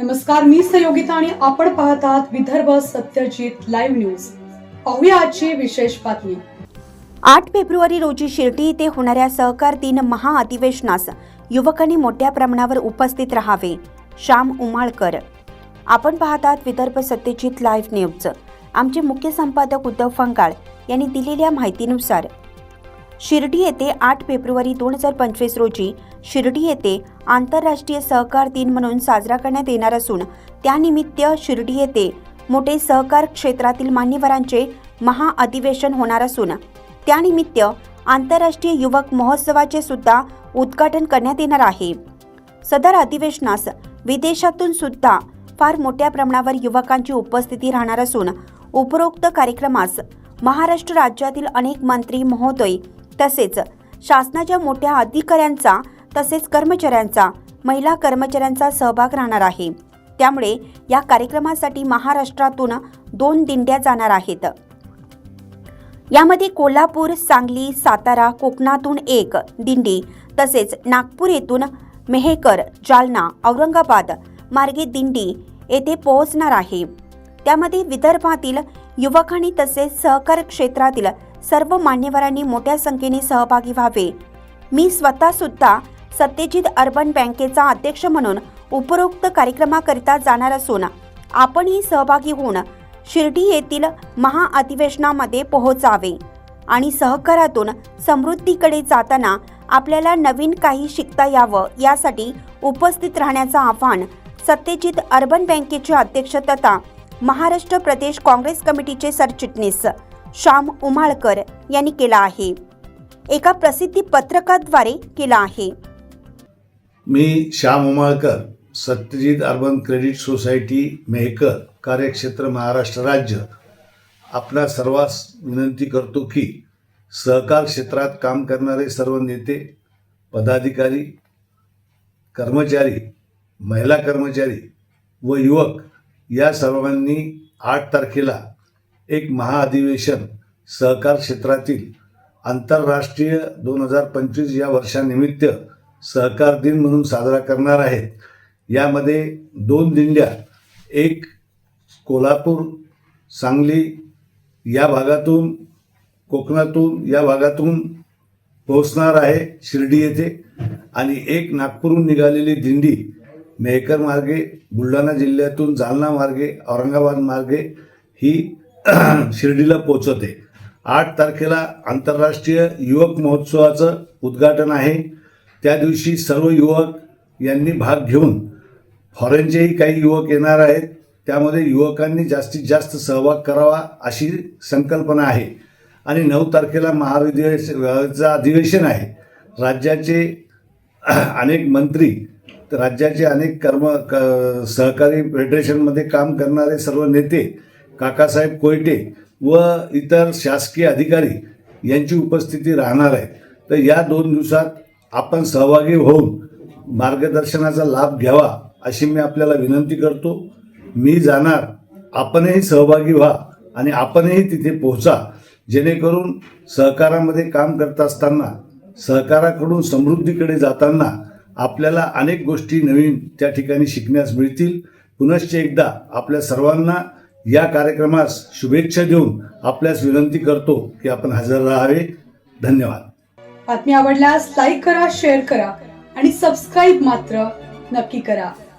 नमस्कार मी सहयोगिता आणि आपण पाहत आहात विदर्भ सत्यजित लाईव्ह न्यूज पाहूया आजची विशेष बातमी. आठ फेब्रुवारी रोजी शिर्डी येथे होणाऱ्या सहकार दिन महाअधिवेशनास युवकांनी मोठ्या प्रमाणावर उपस्थित राहावे. श्याम उमाळकर. आपण पाहतात विदर्भ सत्यजित लाईव्ह न्यूज आमचे मुख्य संपादक उद्धव फंगाळ यांनी दिलेल्या माहितीनुसार शिर्डी येथे आठ फेब्रुवारी दोन हजार पंचवीस रोजी शिर्डी येथे आंतरराष्ट्रीय सहकार दिन म्हणून साजरा करण्यात येणार असून त्यानिमित्त शिर्डी येथे मोठे सहकार क्षेत्रातील मान्यवरांचे महाअधिवेशन होणार असून त्यानिमित्त आंतरराष्ट्रीय युवक महोत्सवाचे सुद्धा उद्घाटन करण्यात येणार आहे. सदर अधिवेशनास विदेशातून सुद्धा फार मोठ्या प्रमाणावर युवकांची उपस्थिती राहणार असून उपरोक्त कार्यक्रमास महाराष्ट्र राज्यातील अनेक मंत्री महोदय तसेच शासनाच्या मोठ्या अधिकाऱ्यांचा तसेच कर्मचाऱ्यांचा महिला कर्मचाऱ्यांचा सहभाग राहणार आहे. त्यामुळे या कार्यक्रमासाठी महाराष्ट्रातून दोन दिंड्या जाणार आहेत. यामध्ये कोल्हापूर सांगली सातारा कोकणातून एक दिंडी तसेच नागपूर येथून मेहेकर जालना औरंगाबाद मार्गे दिंडी येथे पोहोचणार आहे. त्यामध्ये विदर्भातील युवकांनी तसेच सहकार क्षेत्रातील सर्व मान्यवरांनी मोठ्या संख्येने सहभागी व्हावे. मी स्वतः सुद्धा सत्यजित अर्बन बँकेचा अध्यक्ष म्हणून उपरोक्त कार्यक्रमाकरिता जाणार असून आपणही सहभागी होऊन शिर्डी येथील महाअधिवेशनामध्ये पोहोचावे आणि सहकारातून समृद्धीकडे जाताना आपल्याला नवीन काही शिकता यावं यासाठी उपस्थित राहण्याचं आव्हान सत्यजित अर्बन बँकेचे अध्यक्ष तथा महाराष्ट्र प्रदेश काँग्रेस कमिटीचे सरचिटणीस श्याम उमाळकर यांनी केला आहे. एका प्रसिद्धी पत्रकाद्वारे केला आहे. मी Shyam Umalkar Satyajit urban credit society Mehkar कार्यक्षेत्र महाराष्ट्र राज्य. आपल्या सर्वांस विनंती करतो की सहकार क्षेत्रात काम करणारे सर्व नेते पदाधिकारी कर्मचारी महिला कर्मचारी व युवक या सर्वांनी आठ तारखेला एक महाअधिवेशन सहकार क्षेत्रातील आंतरराष्ट्रीय दोन हजार पंचवीस या वर्षानिमित्त सहकार दिन म्हणून साजरा करणार आहेत. यामध्ये दोन दिंड्या एक कोल्हापूर सांगली या भागातून कोकणातून या भागातून पोहोचणार आहे शिर्डी येथे आणि एक नागपूरहून निघालेली दिंडी मेहकर मार्गे बुलढाणा जिल्ह्यातून जालना मार्गे औरंगाबाद मार्गे ही शिर्डीला पोचवते आठ तारखेला आंतरराष्ट्रीय युवक महोत्सवाचं उद्घाटन आहे. त्या दिवशी सर्व युवक यांनी भाग घेऊन फॉरेनचेही काही युवक येणार आहेत. त्यामध्ये युवकांनी जास्तीत जास्त सहभाग करावा अशी संकल्पना आहे. आणि नऊ तारखेला महाविद्यालयाचं अधिवेशन आहे. राज्याचे अनेक मंत्री राज्याचे अनेक कर्म क सहकारी फेडरेशनमध्ये काम करणारे सर्व नेते काकासाहेब कोयटे व इतर शासकीय अधिकारी यांची उपस्थिती राहणार आहे. तर या दोन दिवसात आपण सहभागी होऊन मार्गदर्शनाचा लाभ घ्यावा अशी मी आपल्याला विनंती करतो. मी जाणार आपणही सहभागी व्हा आणि आपणही तिथे पोहोचा. जेणेकरून सहकारामध्ये काम करत असताना सहकाराकडून समृद्धीकडे जाताना आपल्याला अनेक गोष्टी नवीन त्या ठिकाणी शिकण्यास मिळतील. पुनश्च एकदा आपल्या सर्वांना या कार्यक्रमास शुभेच्छा देऊन आपल्यास विनंती करतो की आपण हजर राहावे. धन्यवाद. बातमी आवडल्यास लाईक करा शेअर करा आणि सबस्क्राईब मात्र नक्की करा.